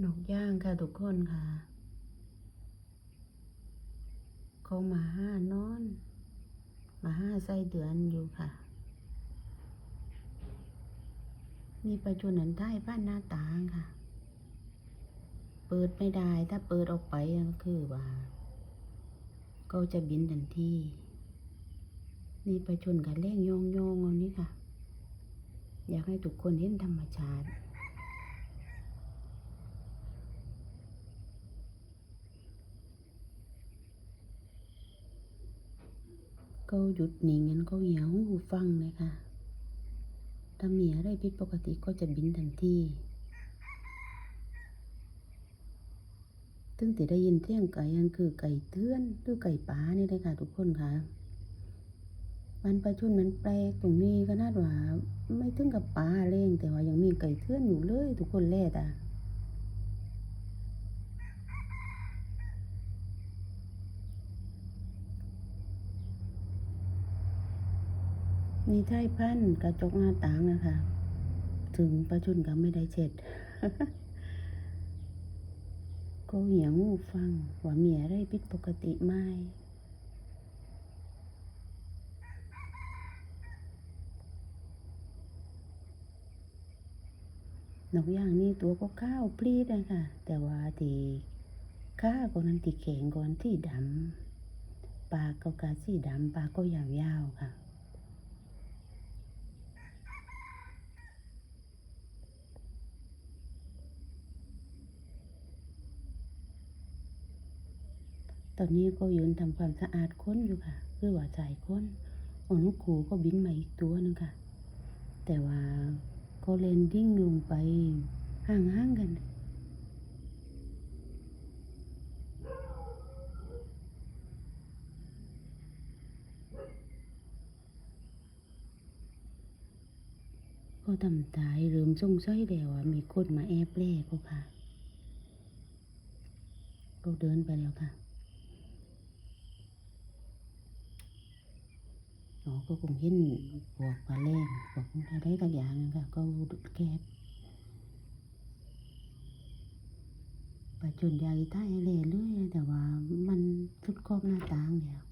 นกย่างค่ะทุกคนค่ะ เขามาห้านอน มาห้าไส้เดือนอยู่ค่ะ นี่ไปชนนันใต้บ้านหน้าต่างค่ะ เปิดไม่ได้ถ้าเปิดออกไปก็คือว่าก็จะบินทันทีนี่ไปชนกับเล่งโยงโยงๆเอานี้ค่ะ อยากให้ทุกคนเห็นธรรมชาติ ก็หยุดนิ่งงั้นก็เหี่ยวหูฟังเลยค่ะ ถ้ามีอะไรผิดปกติก็จะบินทันทีถึงแต่ได้ยินเสียงไก่ยังคือไก่เตือนหรือไก่ป่านี่เลยค่ะทุกคนค่ะมันประชุนมันแปลกตรงนี้ก็น่าว่าไม่ถึงกับป่าเล่งแต่ว่ายังมีไก่เตือนอยู่เลย ทุกคนแลดอะ มีไทยพันกระจกหน้าต่างนะคะ ถึงประชุนก็ไม่ได้เช็ดก็เหี่ยวหูฟังว่ามีอะไรผิดปกติไหมนกย่างนี่ตัวก็ข้าวปลีดนะคะ แต่ว่าที่ข้าก็นั้นที่แข็งก่อนที่ดำปากก็กาสีดำปากก็ยาวๆค่ะ ต อนนี้ก็ยืนทำความสะอาดค้นอยู่ค่ะ เพื่อว่าจ่ายค้นอนุคูก็บินมาอีกตัวหนึงค่ะ แต่ว่าก็เลนดิ้งลงไปห่างๆกันก็ทำตายเริ่มสงสัยแล้วว่ามีคนมาแอบแลกก็ค่ะ ก็เดินไปแล้วค่ะ อ๋อก็คงเห็นพวกปลาแรงพวกอะไรต่างอย่างนั่นค่ะก็แก็บไปจนยายใต้เลยเรื่อยแต่ว่ามันสุดขอบหน้าต่างแล้ว